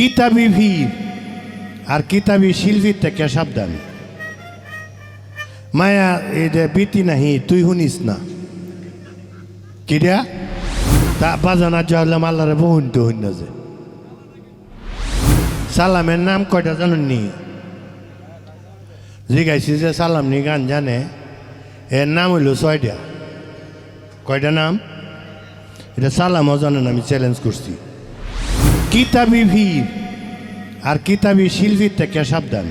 কিতাবি ভিড় আর কিতাবি শিল্পীর থেকে সাবধান। মায়া, এই এটা বিতি নাহি, তুই শুনিস না। কিরা তা বাজানা জানলাম আল্লাহরে বহুন তো হইন যে। সালামের নাম কয়টা জানেন নি? জিগাইছি যে সালাম নি গান জানে, এর নাম হইল ছয়টা। কয়টা নাম? এটা সালামও জানেন, আমি চ্যালেঞ্জ করছি। কিতাবি ভিড় আর কিতাবি শিল্পীর থেকে সাবধান।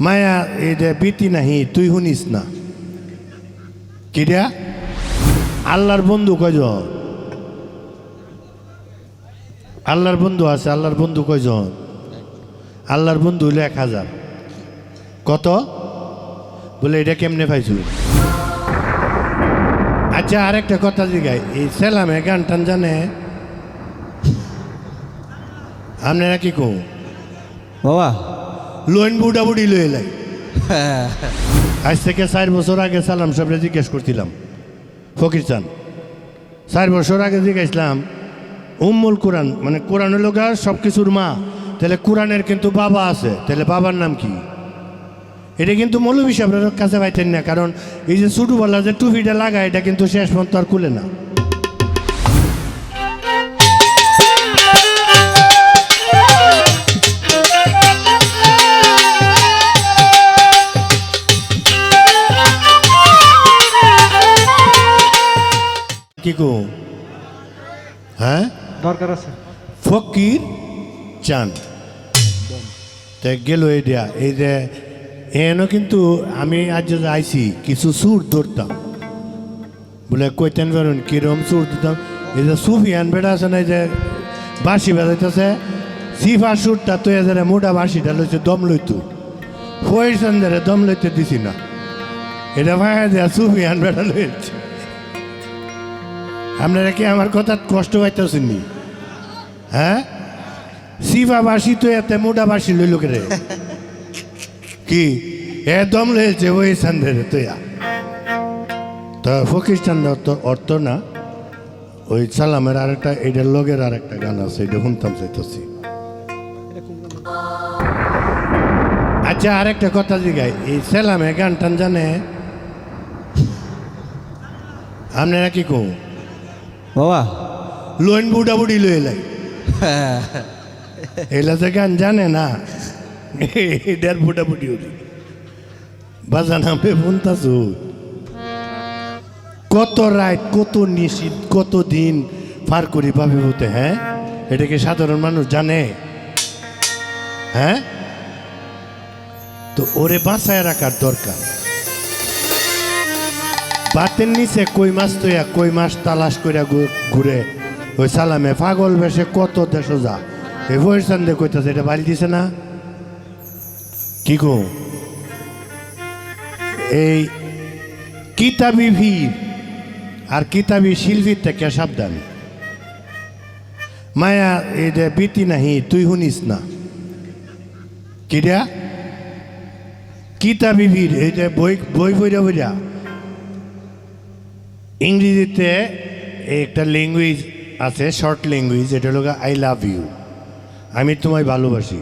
মায়া, এই এটা বিতি নাহি, তুই শুনিস না। কিরা আল্লাহর বন্ধু কয়জন? আল্লাহর বন্ধু আছে, আল্লাহর বন্ধু কয়জন? আল্লাহর বন্ধু হইল এক হাজার। কত? বলে এটা কেমনে পাইছিল আচ্ছা আরেকটা কথা জিগাই। এই সেলামে গান টান জানে? আপনারা কি কো বাবা। লোন বুড়া বুড়ি লয়ে লাই। আজ থেকে চার বছর আগে সালাম সাহেবরে জিজ্ঞেস করছিলাম ফকির চান চার বছর আগে জিজ্ঞাসলাম উম্মুল কোরআন মানে কোরআন হলো গা সব কিছুর মা তাহলে কোরআনের কিন্তু বাবা আছে তাহলে বাবার নাম কি? এটা কিন্তু মৌলবী সাহেবের কাছে পাইতেন না কারণ এই যে ছোটোবেলা যে টুপিটা লাগায় এটা কিন্তু শেষ পর্যন্ত আর খুলে না। কি কো হ্যাঁ? দরকার আছে। ফকির চান। তে গেল এই দেয়া এই যে এনও কিন্তু আমি আজ আইছি কিছু সুর ধরতাম। বলে কইতেন পারেন কিরম সুর দিতাম এই যে সুফিয়ান বেড়া আছে না এই যে বাঁশি বাজাইতেছে সিফা সুরটা তো এদের মোটা বাঁশিটা লইছে দম লইতো। ফয়ের ধরে দম লইতে দিছি না। এটা ভাই সুফিয়ান বেড়া লইছে। আপনারা কি আমার কথা কষ্ট পাইতেছেন নি? হ্যাঁ? সিফা বাসি তো এতে মোটা বাসি লইল রে? কি? একদম লইছে ওই সান্ধে তো তো ফকির চান্দ অর্থ না? ওই সালামের আরেকটা, এইটার লগের আরেকটা গান আছে, এটা শুনতাম চাইতেছি। আচ্ছা আরেকটা কথা জিগাই, এই সালামে গান টান জানে? আপনারা কি কো বাবা। লোন বুড়া বুড়ি লয়ে লাই। এলা যে গান জানে না। এটার বুটি উঠি বাজান আমি শুনতাছু। কত রাত কত নিশীত কত দিন পার করি পাবে হতে হ্যাঁ? এটা কি সাধারণ মানুষ জানে? হ্যাঁ? তো ওরে বাঁচায় রাখার দরকার। বাতের নিচে কই মাছ তৈয়া, কই মাছ তালাশ করে ঘুরে। ওই সালামে পাগল বেশে কত দেশ যা। এই বয়সান দে কইতাছে, এটা বাড়ি দিছে না? কি গো? এই কিতাবি ভিড় আর কিতাবি শিল্পীর থেকে সাবধান। মায়া, এই যে বিতি নাহি, তুই শুনিস না। কিরা কিতাবি ভিড়, এই যে বই বই বইরা বইরা ইংরেজিতে একটা ল্যাঙ্গুয়েজ আছে শর্ট ল্যাঙ্গুয়েজ এটা হলো আই লাভ ইউ আমি তোমায় ভালোবাসি।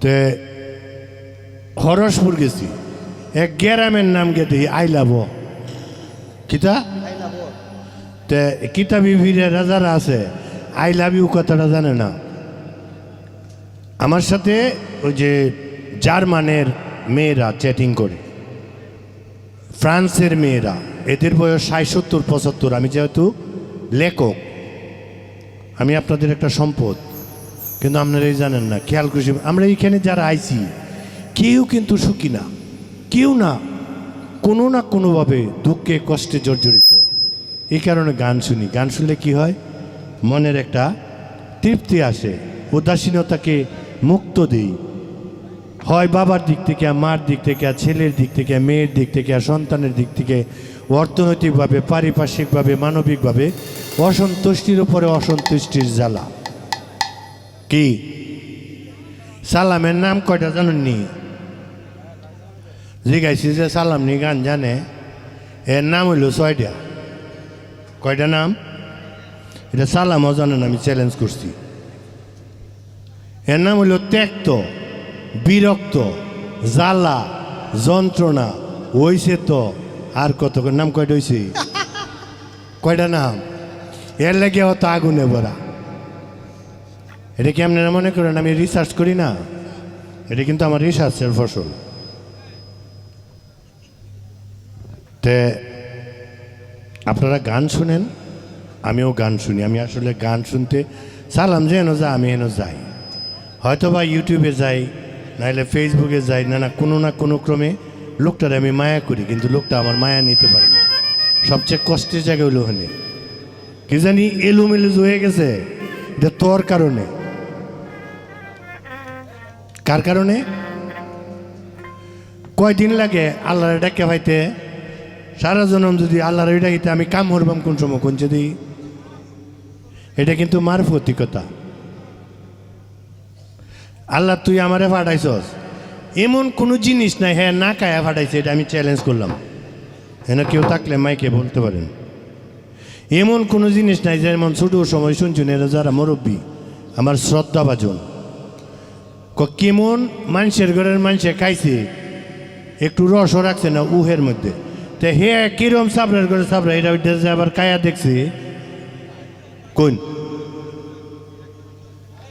তো হরসপুর গেছি। এক গ্যারামের নাম গেতে আই লাভ কিতা? তে কিতাবি ভিড়ে রাজারা আছে। আই লাভ ইউ কথাটা জানে না। আমার সাথে ওই যে জার্মানের মেয়েরা চ্যাটিং করে। ফ্রান্সের মেয়েরা। এদের বয়স ষাট সত্তর, পঁচাত্তর। আমি যেহেতু লেখক, আমি আপনাদের একটা সম্পদ। কিন্তু আপনারা এই জানেন না, খেয়াল করি আমরা এইখানে যারা আইছি, কেউ কিন্তু সুখী না, কেউ না, কোনো না কোনোভাবে দুঃখে কষ্টে জর্জরিত। এই কারণে গান শুনি। গান শুনলে কি হয়? মনের একটা তৃপ্তি আসে, উদাসীনতাকে মুক্ত দিই। হয় বাবার দিক থেকে মার দিক থেকে ছেলের দিক থেকে মেয়ের দিক থেকে সন্তানের দিক থেকে অর্থনৈতিকভাবে, পারিপার্শ্বিকভাবে, মানবিকভাবে অসন্তুষ্টির উপরে অসন্তুষ্টির জ্বালা। কি? সালামের নাম কয়টা জানেন নি জিগাইছি যে সালাম নি গান জানে, এর নাম হইল ছয়টা। কয়টা নাম? এটা সালামও জানেন, আমি চ্যালেঞ্জ করছি। এর নাম হলো ত্যক্ত, বিরক্ত, জ্বালা, যন্ত্রণা হইছে তো আর কত নাম কয়টা হইছে? কয়টা নাম? এর লাগে অত আগুনে ভরা। এটা কি আপনারা মনে করেন আমি রিসার্চ করি না? এটা কিন্তু আমার রিসার্চের ফসল। তে, আপনারা গান শুনেন? আমিও গান শুনি। আমি আসলে গান শুনতে সালাম যে এনো যা, আমি এনো যাই। হয়তো বা ইউটিউবে যাই নাহলে ফেসবুকে যাই না না কোনো না কোনো ক্রমে লোকটারে আমি মায়া করি, কিন্তু লোকটা আমার মায়া নিতে পারে না। সবচেয়ে কষ্টের জায়গা হলো ওখানে। কি জানি এলোমেলো হয়ে গেছে, এটা তোর কারণে। কার কারণে? কয়দিন লাগে আল্লাহর ডাকে ভাইতে? সারা জনম যদি আল্লাহর ডাকিতে আমি কাম হরবাম কোন সময়, কোন যদি? এটা কিন্তু মারফতিকতা। আল্লাহ, তুই আমারে ফাটাইছস এমন কোনো জিনিস নাই হ্যাঁ না কায়া ফাটাইছে, এটা আমি চ্যালেঞ্জ করলাম। হ্যাঁ কেউ থাকলে মাইকে বলতে পারেন। এমন কোনো জিনিস নাই, যেমন ছোটো সময় শুনছেন, এরা যারা মুরব্বী, আমার শ্রদ্ধা বাজন। কেমন মানুষের ঘরের মানুষে খাইছে, একটু রসও রাখছে না উহের মধ্যে। তো হে, কিরম সাবরের ঘরে সাবরা এটা আবার কায়া দেখছে? কোন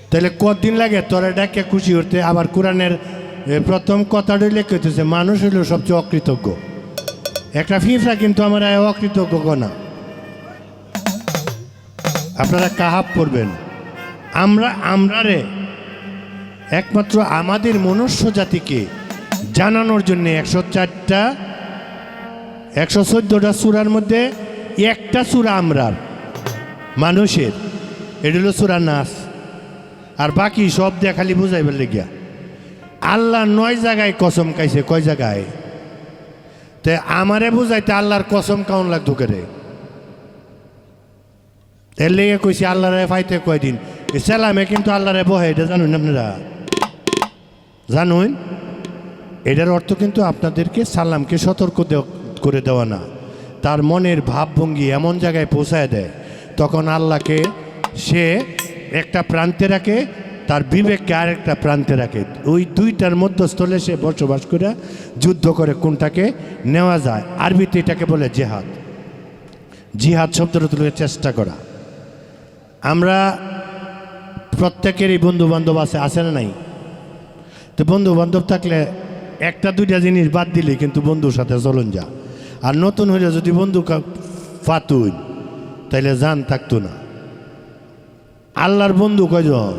তাহলে কতদিন লাগে তোরা ডাকে খুশি করতে আবার কোরআনের প্রথম কথাটাই লেখা হইতেছে মানুষ হইল সবচেয়ে অকৃতজ্ঞ। একটা ফিফরা কিন্তু আমার অকৃতজ্ঞ না। আপনারা কাহাব করবেন? আমরা আমরা রে, একমাত্র আমাদের মনুষ্য জাতিকে জানানোর জন্য একশো চারটা, একশো চোদ্দোটা সুরার মধ্যে একটা সুরা আমরার মানুষের। এটা হলো সুরা নাস। আর বাকি সব দেখালি খালি বুঝাইবার লেগিয়া। আল্লাহ নয় জায়গায় কসম খাইছে। কয় জায়গায়? তে আমারে বুঝাইতে আল্লাহর কসম কাউন লাগতো করে এর লেগে কইছি আল্লাহরে ফাইতে কয়দিন। সালামে কিন্তু আল্লাহরে বহে, এটা জানুন আপনারা? জানুন? এটার অর্থ কিন্তু আপনাদেরকে সালামকে সতর্ক করে দেওয়া না। তার মনের ভাবভঙ্গি এমন জায়গায় পৌঁছায় দেয়, তখন আল্লাহকে সে একটা প্রান্তে রাখে তার বিবেককে আরেকটা প্রান্তে রাখে। ওই দুইটার মধ্যস্থলে সে বসবাস করে, যুদ্ধ করে কোনটাকে নেওয়া যায়। আরবিতে এটাকে বলে জেহাদ। জিহাদ শব্দটা তুলে চেষ্টা করা। আমরা প্রত্যেকেরই বন্ধু বান্ধব আছে আছে না নাই? তো বন্ধু বান্ধব থাকলে একটা দুইটা জিনিস বাদ দিলে কিন্তু বন্ধুর সাথে চলন যা আর নতুন হইলে যদি বন্ধু ফাতুই, তাইলে জান থাকতো না। আল্লাহর বন্ধু কয়জন?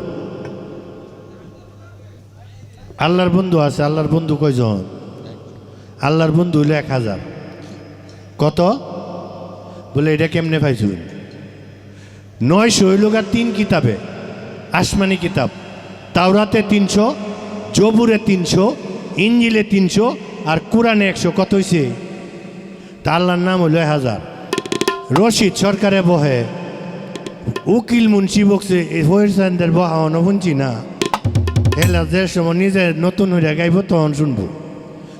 আল্লাহর বন্ধু আছে, আল্লাহর বন্ধু কয়জন? আল্লাহর বন্ধু হইল এক হাজার। কত? বলে, এটা কেমনে পাইছুন নয়শো হইল গা তিন কিতাবে, আসমানি কিতাব। তাওরাতে তিনশো, জবুরে তিনশো, ইঞ্জিলে তিনশো আর কোরআনে একশো। কত হয়েছে তা আল্লাহর নাম হইল এক হাজার। রশিদ সরকারে বহে, উকিল মুন্সি বকছে হয়েছেনদের বহা শুনছি না? এলা যে সময় নিজে নতুন হইয়া গাইব, তখন শুনব।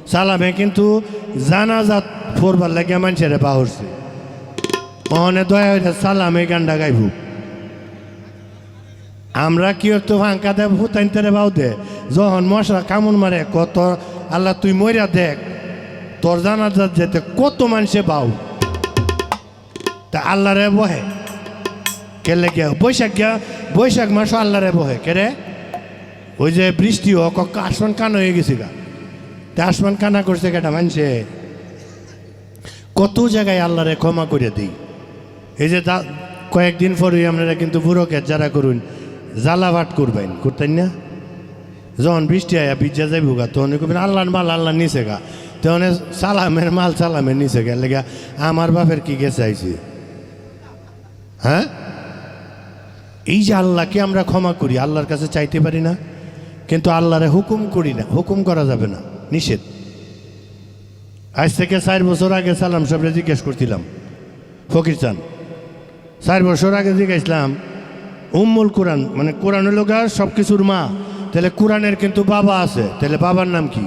সালামে কিন্তু জানাজাত পড়বার লাগে মানুষের পাহরছে মনে দয়া হইলে সালামে গানটা গাইব। আমরা কি তো ফাঁকা দেব হুতাইনতে বাউ দে। যখন মশলা কামড় মারে, কত আল্লাহ তুই মরিয়া দেখ, তোর জানাজাত যেতে কত মানুষে বাউ। তা আল্লাহরে বহে। কেলে গিয়া? বৈশাখ গিয়া? বৈশাখ মাস আল্লাহরে বহে। কেরে ওই যে বৃষ্টি হোক আসমান কানা হয়ে গেছে গা। তা আসমান কানা করছে কেটা মানছে? কত জায়গায় আল্লাহরে ক্ষমা করে দিই। এই যে কয়েকদিন পরে আপনারা কিন্তু বুড়োকে যারা করুন জ্বালাভাট করবেন, করতেন না? যখন বৃষ্টি আয়া বিজ্জা যাইব গা, তখন করবেন আল্লাহর মাল আল্লাহ নিচে গা। তখন সালামের মাল সালামের নিচে গা, লেগে আমার বাপের কি গেছে আইছে? হ্যাঁ? এই যে আল্লাহকে আমরা ক্ষমা করি, আল্লাহর কাছে চাইতে পারি না? কিন্তু আল্লাহরে হুকুম করি না, হুকুম করা যাবে না, নিষেধ। আজ থেকে চার বছর আগে সালাম সাহেবরে জিজ্ঞেস করছিলাম, ফকির চান, চার বছর আগে জিজ্ঞাসলাম, উম্মুল কোরআন মানে কোরআন হলো গা সব কিছুর মা, তাহলে কোরআনের কিন্তু বাবা আছে, তাহলে বাবার নাম কি?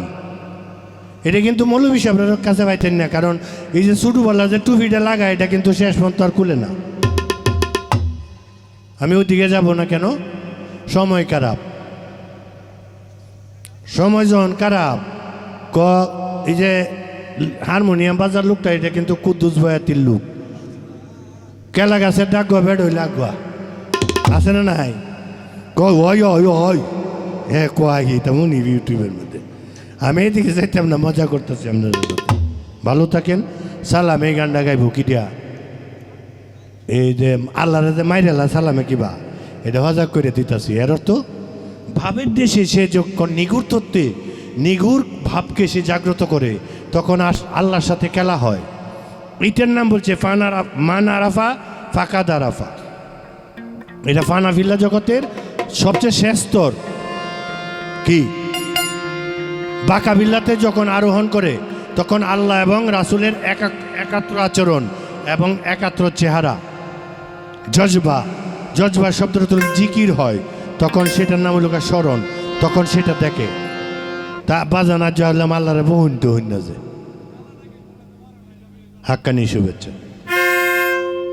এটা কিন্তু মৌলবী সাহেবের কাছে পাইতেন না, কারণ এই যে ছোটোবেলা যে টুপিটা লাগায়, এটা কিন্তু শেষ পর্যন্ত আর খুলে না। আমি ওদিকে যাব না কেন? সময় খারাপ। সময় যখন খারাপ। ক, এই যে হারমোনিয়াম বাজার লোকটা, এটা কিন্তু কুদ্দুস বয়াতির লোক। কেলা গাছের ডাক বেড হইলে আগুয়া আছে না নাই? ক হয় হয় হয় হ্যাঁ কয় কি তেমন ইউটিউবের মধ্যে। আমি এদিকে যাইতাম না, মজা করতেছি আপনাদের ভালো থাকেন। সালাম, এই গানটা গাইব কিটিয়া এই যে আল্লাহরে যে মাইরেলা সালামে কিবা এটা হজাক করে দিতেছি। এর অর্থ ভাবের দেশে সে যখন নিগুর তত্ত্বে, নিগুর ভাবকে সে জাগ্রত করে, তখন আল্লাহর সাথে খেলা হয়। এটার নাম বলছে ফান আরা মান আরাফা ফাকাদ আরাফা এটা ফানা ফানাফিল্লা জগতের সবচেয়ে শেষ স্তর। কি? বাকাবিল্লাতে যখন আরোহণ করে, তখন আল্লাহ এবং রাসূলের একা- একাত্র আচরণ এবং একাত্র চেহারা। জজবা জজবা শব্দটা জিকির হয়। তখন সেটার নাম হলো স্মরণ। তখন সেটা দেখে। তা বাজানা জানলাম আল্লাহরে বহুন তো হইন না যে হাক্কানি শুভেচ্ছা।